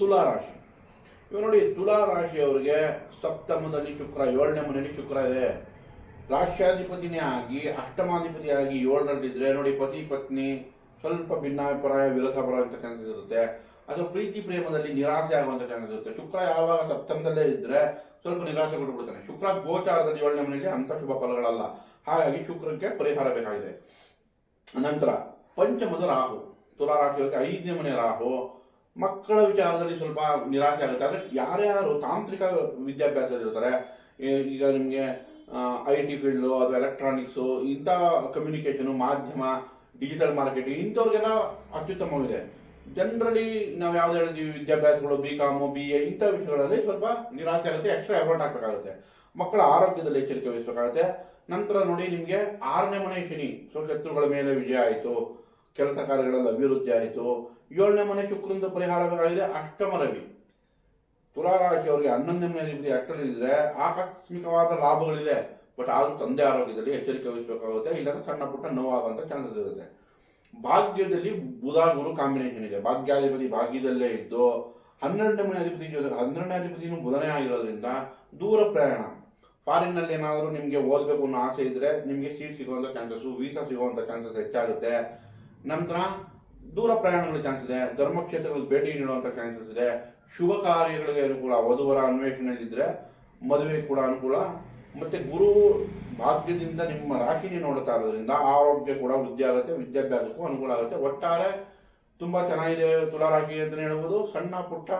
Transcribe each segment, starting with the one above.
ತುಲಾ ರಾಶಿ ಇವಾಗ ನೋಡಿ ತುಲಾ ರಾಶಿಯವರಿಗೆ ಸಪ್ತಮದಲ್ಲಿ ಶುಕ್ರ, ಏಳನೇ ಮನೆಯಲ್ಲಿ ಶುಕ್ರ ಇದೆ. ರಾಷ್ಟ್ರಾಧಿಪತಿನೇ ಆಗಿ ಅಷ್ಟಮಾಧಿಪತಿ ಆಗಿ ಏಳರಲ್ಲಿದ್ರೆ ನೋಡಿ, ಪತಿ, ಪತ್ನಿ ಸ್ವಲ್ಪ ಭಿನ್ನಾಭಿಪ್ರಾಯ ವಿರಸಪರ ಅಂತ ಇರುತ್ತೆ ಅಥವಾ ಪ್ರೀತಿ ಪ್ರೇಮದಲ್ಲಿ ನಿರಾಸೆ ಆಗುವಂಥ ಚಾನ್ಸಸ್ ಇರುತ್ತೆ ಶುಕ್ರ ಯಾವಾಗ ಸಪ್ತಮದಲ್ಲೇ ಇದ್ದರೆ ಸ್ವಲ್ಪ ನಿರಾಸೆ ಕೊಟ್ಬಿಡ್ತಾನೆ. ಶುಕ್ರ ಗೋಚಾರದಲ್ಲಿ ಏಳನೇ ಮನೆಯಲ್ಲಿ ಅಂತ ಶುಭ ಫಲಗಳಲ್ಲ. ಹಾಗಾಗಿ ಶುಕ್ರಕ್ಕೆ ಪರಿಹಾರ ಬೇಕಾಗಿದೆ. ನಂತರ, ಪಂಚಮದ ರಾಹು. ತುಲಾ ರಾಶಿಯವರಿಗೆ ಐದನೇ ಮನೆ ರಾಹು. ಮಕ್ಕಳ ವಿಚಾರದಲ್ಲಿ ಸ್ವಲ್ಪ ನಿರಾಸೆ ಆಗುತ್ತೆ. ಆದರೆ ಯಾರ್ಯಾರು ತಾಂತ್ರಿಕ ವಿದ್ಯಾಭ್ಯಾಸದಲ್ಲಿರ್ತಾರೆ ಈಗ ನಿಮಗೆ ಐ ಟಿ ಫೀಲ್ಡು ಅಥವಾ ಎಲೆಕ್ಟ್ರಾನಿಕ್ಸು ಇಂಥ ಕಮ್ಯುನಿಕೇಷನು ಮಾಧ್ಯಮ ಡಿಜಿಟಲ್ ಮಾರ್ಕೆಟಿಂಗ್ ಇಂಥವ್ರಿಗೆಲ್ಲ ಅತ್ಯುತ್ತಮವಿದೆ. ಜನರಲಿ ನಾವು ಯಾವ್ದು ಹೇಳ್ತೀವಿ ವಿದ್ಯಾಭ್ಯಾಸಗಳು ಬಿ ಕಾಮು ಬಿ ಎ ಇಂಥ ವಿಷಯಗಳಲ್ಲಿ ಸ್ವಲ್ಪ ನಿರಾಸೆ ಆಗುತ್ತೆ ಎಕ್ಸ್ಟ್ರಾ ಎಫರ್ಟ್ ಹಾಕಬೇಕಾಗುತ್ತೆ. ಮಕ್ಕಳ ಆರೋಗ್ಯದಲ್ಲಿ ಎಚ್ಚರಿಕೆ ವಹಿಸಬೇಕಾಗುತ್ತೆ. ನಂತರ ನೋಡಿ ನಿಮಗೆ ಆರನೇ ಮನೆ ಶನಿ. ಸೊ ಶತ್ರುಗಳ ಮೇಲೆ ವಿಜಯ ಆಯಿತು. ಕೆಲಸ ಕಾರ್ಯಗಳಲ್ಲಿ ಅಭಿವೃದ್ಧಿ ಆಯಿತು. ಏಳನೇ ಮನೆ ಶುಕ್ರಿಂದ ಪರಿಹಾರ ಬೇಕಾಗಿದೆ ಅಷ್ಟಮ ರವಿ ತುಲಾರಾಶಿಯವರಿಗೆ ಹನ್ನೊಂದನೇ ಅಧಿಪತಿ ಅಷ್ಟರಲ್ಲಿದ್ದರೆ ಆಕಸ್ಮಿಕವಾದ ಲಾಭಗಳಿದೆ. ಬಟ್ ಆದರೂ ತಂದೆ ಆರೋಗ್ಯದಲ್ಲಿ ಎಚ್ಚರಿಕೆ ವಹಿಸಬೇಕಾಗುತ್ತೆ, ಇಲ್ಲಾಂದ್ರೆ ಸಣ್ಣ ಪುಟ್ಟ ನೋವಾಗುವಂಥ ಚಾನ್ಸಸ್ ಇರುತ್ತೆ. ಭಾಗ್ಯದಲ್ಲಿ ಬುಧ ಗುರು ಕಾಂಬಿನೇಷನ್ ಇದೆ. ಭಾಗ್ಯಾಧಿಪತಿ ಭಾಗ್ಯದಲ್ಲೇ ಇದ್ದು, ಹನ್ನೆರಡನೇ ಮನೆ ಅಧಿಪತಿ ಜೊತೆ, ಹನ್ನೆರಡನೇ ಅಧಿಪತಿನೂ ಬುಧನೇ ಆಗಿರೋದ್ರಿಂದ ದೂರ ಪ್ರಯಾಣ. ಫಾರಿನ್ನಲ್ಲಿ ಏನಾದರೂ ನಿಮಗೆ ಓದಬೇಕು ಅನ್ನೋ ಆಸೆ ಇದ್ದರೆ ನಿಮಗೆ ಸೀಟ್ ಸಿಗುವಂಥ ಚಾನ್ಸಸ್ಸು ವೀಸಾ ಸಿಗುವಂಥ ಚಾನ್ಸಸ್ ಹೆಚ್ಚಾಗುತ್ತೆ. ನಂತರ ದೂರ ಪ್ರಯಾಣಗಳು ಚಾನ್ಸ್ ಇದೆ ಧರ್ಮಕ್ಷೇತ್ರಗಳಿಗೆ ಭೇಟಿ ನೀಡುವಂತ ಚಾನ್ಸಸ್ ಶುಭ ಕಾರ್ಯಗಳಿಗೆ ಅನುಕೂಲ, ವಧುವರ ಅನ್ವೇಷಣೆಯಲ್ಲಿದ್ದರೆ ಮದುವೆ ಕೂಡ ಅನುಕೂಲ. ಮತ್ತೆ ಗುರು ಭಾಗ್ಯದಿಂದ ನಿಮ್ಮ ರಾಶಿನಿ ನೋಡ್ತಾ ಇರೋದ್ರಿಂದ ಆರೋಗ್ಯ ಕೂಡ ವೃದ್ಧಿ ಆಗುತ್ತೆ, ವಿದ್ಯಾಭ್ಯಾಸಕ್ಕೂ ಅನುಕೂಲ ಆಗುತ್ತೆ. ಒಟ್ಟಾರೆ ತುಂಬಾ ಚೆನ್ನಾಗಿದೆ ತುಲಾ ರಾಶಿ ಅಂತ ಹೇಳ್ಬೋದು. ಸಣ್ಣ ಪುಟ್ಟ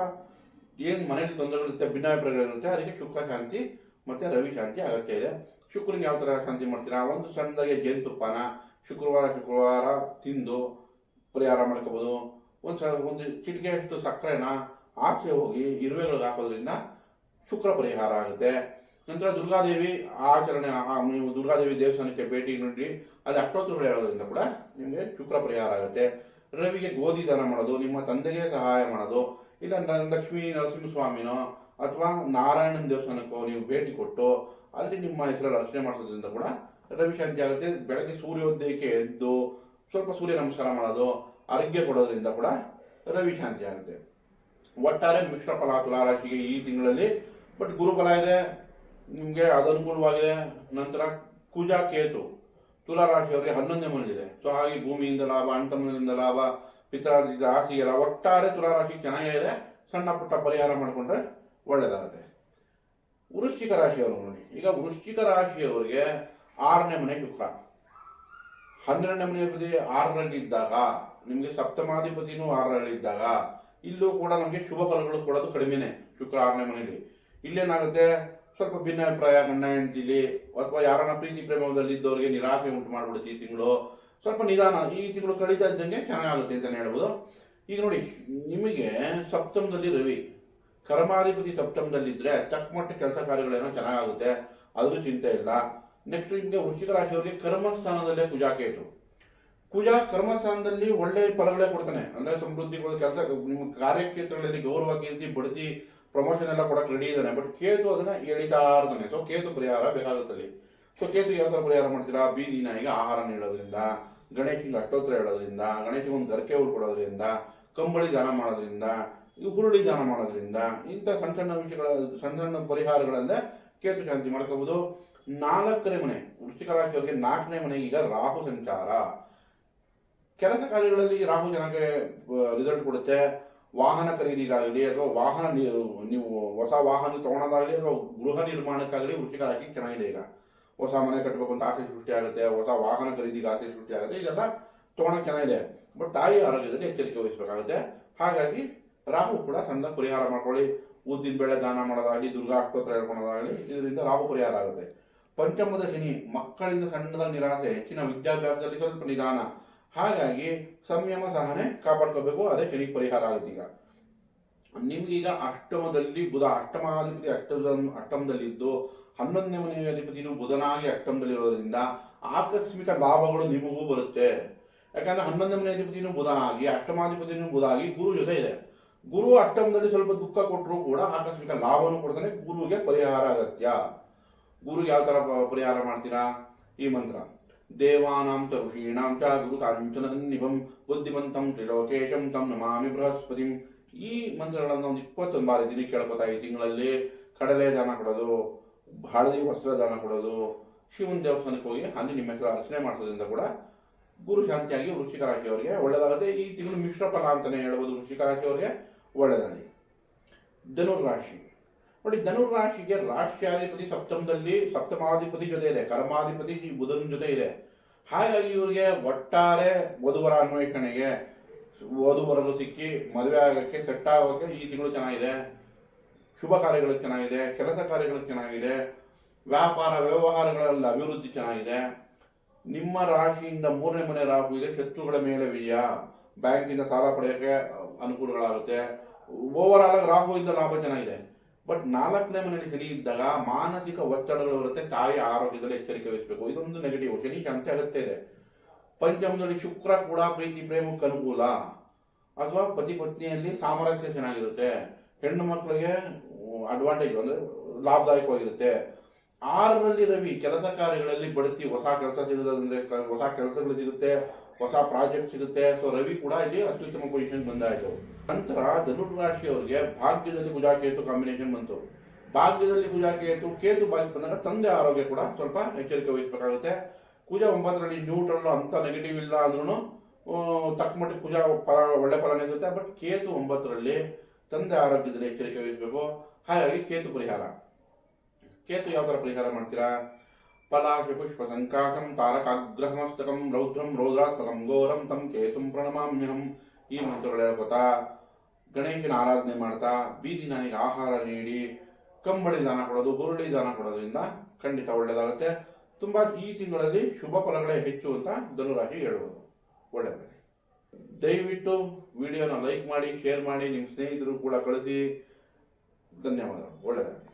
ಏನು ಮನೆಯಲ್ಲಿ ತೊಂದರೆಗಳಿರುತ್ತೆ, ಭಿನ್ನಾಭಿಪ್ರಾಯಗಳಿರುತ್ತೆ, ಅದಕ್ಕೆ ಶುಕ್ರ ಶಾಂತಿ ಮತ್ತೆ ರವಿ ಶಾಂತಿ ಅಗತ್ಯ ಇದೆ. ಶುಕ್ರನಿಗೆ ಯಾವ ಥರ ಶಾಂತಿ ಮಾಡ್ತೀರಾ? ಒಂದು ಸಣ್ಣದಾಗಿ ಜೇನುತುಪ್ಪನ ಶುಕ್ರವಾರ ಶುಕ್ರವಾರ ತಿಂದು ಪರಿಹಾರ ಮಾಡ್ಕೋಬೋದು. ಒಂದು ಸ ಒಂದು ಚಿಟಿಕೆಯಷ್ಟು ಸಕ್ಕರೆನ? ಆಚೆ ಹೋಗಿ ಇರುವೆಗಳಿಗೆ ಹಾಕೋದ್ರಿಂದ ಶುಕ್ರ ಪರಿಹಾರ ಆಗುತ್ತೆ. ನಂತರ ದುರ್ಗಾದೇವಿ ಆಚರಣೆ ನೀವು ದುರ್ಗಾದೇವಿ ದೇವಸ್ಥಾನಕ್ಕೆ ಭೇಟಿ ನೀಡಿ, ಅಲ್ಲಿ ಅಷ್ಟೋತ್ತರಗಳು ಹೇಳೋದ್ರಿಂದ ಕೂಡ ನಿಮಗೆ ಶುಕ್ರ ಪರಿಹಾರ ಆಗುತ್ತೆ. ರವಿಗೆ ಗೋಧಿ ದಾನ ಮಾಡೋದು, ನಿಮ್ಮ ತಂದೆಗೆ ಸಹಾಯ ಮಾಡೋದು, ಇಲ್ಲ ಲಕ್ಷ್ಮೀ ನರಸಿಂಹಸ್ವಾಮಿನೋ ಅಥವಾ ನಾರಾಯಣನ ದೇವಸ್ಥಾನಕ್ಕೋ ನೀವು ಭೇಟಿ ಕೊಟ್ಟು, ಅಲ್ಲಿ ನಿಮ್ಮ ಹೆಸರಲ್ಲಿ ಅರ್ಚನೆ ಮಾಡಿಸೋದ್ರಿಂದ ಕೂಡ ರವಿ ಶಾಂತಿ ಆಗುತ್ತೆ ಬೆಳಗ್ಗೆ ಸೂರ್ಯೋದಯಕ್ಕೆ ಎದ್ದು ಸ್ವಲ್ಪ ಸೂರ್ಯ ನಮಸ್ಕಾರ ಮಾಡೋದು ಅರ್ಘ್ಯ ಕೊಡೋದ್ರಿಂದ ಕೂಡ ರವಿ ಶಾಂತಿ ಆಗುತ್ತೆ ಒಟ್ಟಾರೆ ಮಿಶ್ರ ಫಲ ತುಲಾರಾಶಿಗೆ ಈ ತಿಂಗಳಲ್ಲಿ ಬಟ್ ಗುರುಫಲ ಇದೆ, ನಿಮಗೆ ಅದನುಕೂಲವಾಗಿದೆ ನಂತರ ಕುಜಾ ಕೇತು ತುಲಾರಾಶಿಯವರಿಗೆ ಹನ್ನೊಂದನೇ ಮನೆಯಲ್ಲಿದೆ ಸೊ ಹಾಗೆ ಭೂಮಿಯಿಂದ ಲಾಭ ಅಂಟಮನದಿಂದ ಲಾಭ ಪಿತರಾರ್ಜಿತ ಆಸ್ತಿಗೆ ಲಾಭ, ಒಟ್ಟಾರೆ ತುಲಾರಾಶಿ ಚೆನ್ನಾಗೇ ಇದೆ. ಸಣ್ಣ ಪುಟ್ಟ ಪರಿಹಾರ ಮಾಡಿಕೊಂಡ್ರೆ ಒಳ್ಳೆಯದಾಗುತ್ತೆ ವೃಶ್ಚಿಕ ರಾಶಿಯವರು ನೋಡಿ. ಈಗ ವೃಶ್ಚಿಕ ರಾಶಿಯವರಿಗೆ ಆರನೇ ಮನೆ ಶುಕ್ರ. ಹನ್ನೆರಡನೇ ಮನೆ ಅಧಿಪತಿ ಆರರಲ್ಲಿದ್ದಾಗ, ನಿಮಗೆ ಸಪ್ತಮಾಧಿಪತಿನೂ ಆರರಲ್ಲಿದ್ದಾಗ, ಇಲ್ಲೂ ಕೂಡ ನಮಗೆ ಶುಭ ಫಲಗಳು ಕೊಡೋದು ಕಡಿಮೆನೆ ಶುಕ್ರ ಆರನೇ ಮನೆಯಲ್ಲಿ ಇಲ್ಲೇನಾಗುತ್ತೆ? ಸ್ವಲ್ಪ ಭಿನ್ನಾಭಿಪ್ರಾಯ ಗಂಡ ಹೆಂಡತಿಲಿ, ಅಥವಾ ಯಾರನ್ನ ಪ್ರೀತಿ ಪ್ರೇಮದಲ್ಲಿ ಇದ್ದವರಿಗೆ ನಿರಾಸೆ ಉಂಟು ಮಾಡ್ಬಿಡುತ್ತೆ ಈ ತಿಂಗಳು. ಸ್ವಲ್ಪ ನಿಧಾನ, ಈ ತಿಂಗಳು ಕಳೀತಾ ಇದ್ದಂಗೆ ಚೆನ್ನಾಗುತ್ತೆ ಅಂತಲೇ ಹೇಳ್ಬೋದು. ಈಗ ನೋಡಿ, ನಿಮಗೆ ಸಪ್ತಮದಲ್ಲಿ ರವಿ, ಕರ್ಮಾಧಿಪತಿ ಸಪ್ತಮದಲ್ಲಿದ್ದರೆ ತಕ್ಕಮಟ್ಟ ಕೆಲಸ ಕಾರ್ಯಗಳೇನೋ ಚೆನ್ನಾಗುತ್ತೆ ಅದ್ರೂ ಚಿಂತೆ ಇಲ್ಲ. ನೆಕ್ಸ್ಟ್ ನಿಮಗೆ ವೃಶ್ಚಿಕ ರಾಶಿಯವರಿಗೆ ಕರ್ಮಸ್ಥಾನದಲ್ಲೇ ಕುಜಾಕೇತು ಕುಜ ಕರ್ಮಸ್ಥಾನದಲ್ಲಿ ಒಳ್ಳೆ ಫಲಗಳೇ ಕೊಡ್ತಾನೆ. ಅಂದ್ರೆ ಸಮೃದ್ಧಿ ಕೆಲಸ, ನಿಮ್ಮ ಕಾರ್ಯಕ್ಷೇತ್ರಗಳಲ್ಲಿ ಗೌರವ, ಕೀರ್ತಿ, ಬಡ್ತಿ ಪ್ರಮೋಷನ್ ಎಲ್ಲ ಕೊಡಕ್ಕೆ ರೆಡಿ ಇದ್ದಾನೆ. ಬಟ್ ಕೇತು ಅದನ್ನ ಎಳಿತಾ ಇರ್ತಾನೆ. ಸೊ ಕೇತು ಪರಿಹಾರ ಬೇಕಾಗುತ್ತಲ್ಲಿ ಸೊ ಕೇತು ಯಾವ ಥರ ಪರಿಹಾರ ಮಾಡ್ತೀರಾ? ಬೀದಿ ನಾಯಿಗೆ ಆಹಾರ ನೀಡೋದ್ರಿಂದ, ಗಣೇಶನಿಗೆ ಅಷ್ಟೋತ್ತರ ಹೇಳೋದ್ರಿಂದ, ಗಣೇಶನಿಗೆ ಒಂದು ಗರ್ಕೆ ಉಳ್ಕೊಡೋದ್ರಿಂದ ಕೊಡೋದ್ರಿಂದ, ಕಂಬಳಿ ದಾನ ಮಾಡೋದ್ರಿಂದ, ಹುರುಳಿ ದಾನ ಮಾಡೋದ್ರಿಂದ, ಇಂಥ ಸಣ್ಣ ಸಣ್ಣ ವಿಷಯಗಳ, ಸಣ್ಣ ಸಣ್ಣ ಪರಿಹಾರಗಳಲ್ಲೇ ಕೇತು ಶಾಂತಿ ಮಾಡ್ಕೋಬಹುದು ನಾಲ್ಕನೇ ಮನೆ, ವೃಶ್ಚಿಕ ರಾಶಿಯವರಿಗೆ ನಾಲ್ಕನೇ ಮನೆ, ಈಗ ರಾಹು ಸಂಚಾರ. ಕೆಲಸ ಕಾರ್ಯಗಳಲ್ಲಿ ರಾಹು ಜನಕ್ಕೆ ರಿಸಲ್ಟ್ ಕೊಡುತ್ತೆ. ವಾಹನ ಖರೀದಿಗಾಗಲಿ ಅಥವಾ ವಾಹನ ನೀವು ಹೊಸ ವಾಹನ ತಗೊಳೋದಾಗಲಿ ಅಥವಾ ಗೃಹ ನಿರ್ಮಾಣಕ್ಕಾಗಲಿ ವೃಶ್ಚಿಕ ರಾಶಿ ಚೆನ್ನಾಗಿದೆ ಈಗ. ಹೊಸ ಮನೆ ಕಟ್ಟಬೇಕು ಅಂತ ಆಸೆ ಸೃಷ್ಟಿ ಆಗುತ್ತೆ, ಹೊಸ ವಾಹನ ಖರೀದಿಗೆ ಆಸೆ ಸೃಷ್ಟಿ ಆಗುತ್ತೆ, ಇದೆಲ್ಲ ತಗೊಳಕ್ ಚೆನ್ನಾಗಿದೆ. ಬಟ್ ತಾಯಿ ಆರೋಗ್ಯದಲ್ಲಿ ಎಚ್ಚರಿಕೆ ವಹಿಸಬೇಕಾಗುತ್ತೆ. ಹಾಗಾಗಿ ರಾಹು ಕೂಡ ಸಣ್ಣ ಪರಿಹಾರ ಮಾಡ್ಕೊಳ್ಳಿ. ಉದ್ದಿನ ಬೆಳೆ ದಾನ ಮಾಡೋದಾಗಲಿ ದುರ್ಗಾ ಆಸ್ಪತ್ರೆ ಹೇಳ್ಕೊಳೋದಾಗಲಿ, ಇದರಿಂದ ರಾಹು ಪರಿಹಾರ ಆಗುತ್ತೆ. ಪಂಚಮದ ಶನಿ ಮಕ್ಕಳಿಂದ ಸಣ್ಣದ ನಿರಾಸೆ, ಹೆಚ್ಚಿನ ವಿದ್ಯಾಭ್ಯಾಸದಲ್ಲಿ ಸ್ವಲ್ಪ ನಿಧಾನ. ಹಾಗಾಗಿ ಸಂಯಮ, ಸಹನೆ ಕಾಪಾಡ್ಕೋಬೇಕು, ಅದೇ ಶನಿ ಪರಿಹಾರ ಆಗುತ್ತೆ ಈಗ. ನಿಮ್ಗೀಗ ಅಷ್ಟಮದಲ್ಲಿ ಬುಧ, ಅಷ್ಟಮಾಧಿಪತಿ ಅಷ್ಟ ಅಷ್ಟಮದಲ್ಲಿದ್ದು ಹನ್ನೊಂದನೇ ಮನೆಯ ಅಧಿಪತಿಯು ಬುಧನಾಗಿ ಅಷ್ಟಮದಲ್ಲಿರೋದ್ರಿಂದ ಆಕಸ್ಮಿಕ ಲಾಭಗಳು ನಿಮಗೂ ಬರುತ್ತೆ. ಯಾಕಂದ್ರೆ ಹನ್ನೊಂದನೇ ಮನೆ ಅಧಿಪತಿನೂ ಬುಧ ಆಗಿ ಅಷ್ಟಮಾಧಿಪತಿನೂ ಬುಧ ಆಗಿ ಗುರು ಜೊತೆ ಇದೆ. ಗುರು ಅಷ್ಟಮದಲ್ಲಿ ಸ್ವಲ್ಪ ದುಃಖ ಕೊಟ್ಟರು ಕೂಡ ಆಕಸ್ಮಿಕ ಲಾಭವನ್ನು ಕೊಡ್ತಾನೆ, ಗುರುವಿಗೆ ಪರಿಹಾರ ಅಗತ್ಯ. ಗುರುಗೆ ಯಾವ ತರ ಪರಿಹಾರ ಮಾಡ್ತೀರಾ? ಈ ಮಂತ್ರ. ದೇವಾನಾಂ ಚ ಋಷೀಣಾಂ ಚ ಗುರು ಕಾಂಚನ ಸನ್ನಿಭಂ ಬುದ್ಧಿವಂತಂ ತ್ರಿಲೋಕೇಶಂ ತಂ ನಮಾಮಿ ಬೃಹಸ್ಪತಿಂ. ಈ ಮಂತ್ರಗಳನ್ನು ಒಂದು ಇಪ್ಪತ್ತೊಂದು ಬಾರಿ ದಿನ ಕೇಳ್ಕೊತಾ ಈ ತಿಂಗಳಲ್ಲಿ ಕಡಲೆ ದಾನ ಕೊಡೋದು, ಹಳದಿ ವಸ್ತ್ರ ದಾನ ಕೊಡೋದು, ಶಿವನ ದೇವಸ್ಥಾನಕ್ಕೆ ಹೋಗಿ ಅಲ್ಲಿ ನಿಮ್ಮ ಹೆಸರು ಅರ್ಚನೆ ಮಾಡಿಸೋದ್ರಿಂದ ಕೂಡ ಗುರು ಶಾಂತಿಯಾಗಿ ವೃಶ್ಚಿಕ ರಾಶಿಯವರಿಗೆ ಒಳ್ಳೆಯದಾಗುತ್ತೆ ಈ ತಿಂಗಳು ಮಿಶ್ರ ಫಲ ಅಂತಾನೆ ಹೇಳ್ಬೋದು ವೃಶ್ಚಿಕ ರಾಶಿಯವರಿಗೆ ಒಳ್ಳೆಯದಾಗಲಿ ಧನುರ್ ರಾಶಿ ನೋಡಿ ಧನುರಾಶಿಗೆ ರಾಷ್ಟ್ರಾಧಿಪತಿ ಸಪ್ತಮದಲ್ಲಿ ಸಪ್ತಮಾಧಿಪತಿ ಜೊತೆ ಇದೆ, ಕರ್ಮಾಧಿಪತಿ ಈ ಬುಧನ ಜೊತೆ ಇದೆ. ಹಾಗಾಗಿ ಇವರಿಗೆ ಒಟ್ಟಾರೆ ವಧುವರ ಅನ್ವೇಷಣೆಗೆ, ವಧುವರರು ಸಿಕ್ಕಿ ಮದುವೆ ಆಗೋಕ್ಕೆ ಸೆಟ್ ಆಗೋಕ್ಕೆ ಈ ತಿಂಗಳು ಚೆನ್ನಾಗಿದೆ. ಶುಭ ಕಾರ್ಯಗಳು ಚೆನ್ನಾಗಿದೆ, ಕೆಲಸ ಕಾರ್ಯಗಳು ಚೆನ್ನಾಗಿದೆ. ವ್ಯಾಪಾರ, ವ್ಯವಹಾರಗಳಲ್ಲಿ ಅಭಿವೃದ್ಧಿ ಚೆನ್ನಾಗಿದೆ. ನಿಮ್ಮ ರಾಶಿಯಿಂದ ಮೂರನೇ ಮನೆ ರಾಹು ಇದೆ ಶತ್ರುಗಳ ಮೇಲೆ ವಿಜಯ ಬ್ಯಾಂಕಿಂದ ಸಾಲ ಪಡೆಯೋಕ್ಕೆ ಅನುಕೂಲಗಳಾಗುತ್ತೆ. ಓವರ್ ಆಲ್ ರಾಹುವಿಂದ ಲಾಭ ಚೆನ್ನಾಗಿದೆ. ಬಟ್ ನಾಲ್ಕನೇ ಮನೆಯಲ್ಲಿ ಶನಿ ಇದ್ದಾಗ ಮಾನಸಿಕ ಒತ್ತಡಗಳು ಇರುತ್ತೆ, ತಾಯಿ ಆರೋಗ್ಯದಲ್ಲಿ ಎಚ್ಚರಿಕೆ ವಹಿಸಬೇಕು. ಇದೊಂದು ನೆಗೆಟಿವ್ ಶನಿ ಶಾಂತಿ ಅಗತ್ಯ ಇದೆ. ಪಂಚಮದಲ್ಲಿ ಶುಕ್ರ ಕೂಡ ಪ್ರೀತಿ, ಪ್ರೇಮಕ್ಕೆ ಅನುಕೂಲ. ಅಥವಾ ಪತಿ ಪತ್ನಿಯಲ್ಲಿ ಸಾಮರಸ್ಯ ಚೆನ್ನಾಗಿರುತ್ತೆ. ಹೆಣ್ಣು ಮಕ್ಕಳಿಗೆ ಅಡ್ವಾಂಟೇಜ್ ಅಂದ್ರೆ ಲಾಭದಾಯಕವಾಗಿರುತ್ತೆ. ಆರರಲ್ಲಿ ರವಿ ಕೆಲಸ ಕಾರ್ಯಗಳಲ್ಲಿ ಬಡ್ತಿ, ಹೊಸ ಕೆಲಸ ಸಿಗುತ್ತೆ ಹೊಸ ಕೆಲಸಗಳು ಸಿಗುತ್ತೆ. ಹೊಸ ಪ್ರಾಜೆಕ್ಟ್ ಸಿಗುತ್ತೆ. ಸೊ ರವಿ ಕೂಡ ಇಲ್ಲಿ ಅತ್ಯುತ್ತಮ ಪೊಸಿಷನ್ ಬಂದಾಯ್ತು ನಂತರ ಧನುರ್ ರಾಶಿಯವರಿಗೆ ಭಾಗ್ಯದಲ್ಲಿ ಪೂಜಾ ಕೇತು ಕಾಂಬಿನೇಷನ್ ಬಂತು. ಭಾಗ್ಯದಲ್ಲಿ ಪೂಜಾ ಕೇತು ಕೇತು ಭಾಗ್ಯ ಬಂದಾಗ ತಂದೆ ಆರೋಗ್ಯ ಕೂಡ ಸ್ವಲ್ಪ ಎಚ್ಚರಿಕೆ ವಹಿಸಬೇಕಾಗುತ್ತೆ. ಕುಜ ಒಂಬತ್ತರಲ್ಲಿ ನ್ಯೂಟ್ರಲ್ ಅಂತ ನೆಗೆಟಿವ್ ಇಲ್ಲ ಅಂದ್ರೂ ತಕ್ಕ ಮಟ್ಟಿಗೆ ಕುಜ ಫಲ, ಒಳ್ಳೆ ಫಲನೇ ಇರುತ್ತೆ. ಬಟ್ ಕೇತು ಒಂಬತ್ತರಲ್ಲಿ ತಂದೆ ಆರೋಗ್ಯದಲ್ಲಿ ಎಚ್ಚರಿಕೆ ವಹಿಸಬೇಕು. ಹಾಗಾಗಿ ಕೇತು ಪರಿಹಾರ. ಕೇತು ಯಾವ ಥರ ಪರಿಹಾರ ಮಾಡ್ತೀರಾ? ಪಲಾಶ ಪುಷ್ಪ ಸಂಕಾಶಂ ತಾರಕಾಗ್ರಹಮಸ್ತಕಂ ರೌದ್ರಂ ರೌದ್ರಾತ್ಮಕಂ ಘೋರಂ ತಂ ಕೇತುಂ ಪ್ರಣಮಾಮ್ಯಹಂ ಈ ಮಂತ್ರಗಳು ಹೇಳ್ಕೊತಾ, ಗಣೇಶನ ಆರಾಧನೆ ಮಾಡ್ತಾ ಬೀದಿ ನಾಯಿಗೆ ಆಹಾರ ನೀಡಿ, ಕಂಬಳಿ ದಾನ ಕೊಡೋದು, ಹುರುಳಿ ದಾನ ಕೊಡೋದ್ರಿಂದ ಖಂಡಿತ ಒಳ್ಳೆಯದಾಗುತ್ತೆ ತುಂಬ ಈ ತಿಂಗಳಲ್ಲಿ ಶುಭ ಫಲಗಳೇ ಹೆಚ್ಚು ಅಂತ ಧನುರಾಶಿ ಹೇಳ್ಬೋದು. ಒಳ್ಳೆಯದು ದಯವಿಟ್ಟು ವಿಡಿಯೋನ ಲೈಕ್ ಮಾಡಿ, ಶೇರ್ ಮಾಡಿ, ನಿಮ್ಮ ಸ್ನೇಹಿತರು ಕೂಡ ಕಳಿಸಿ. ಧನ್ಯವಾದಗಳು. ಒಳ್ಳೆಯದಾಗಲಿ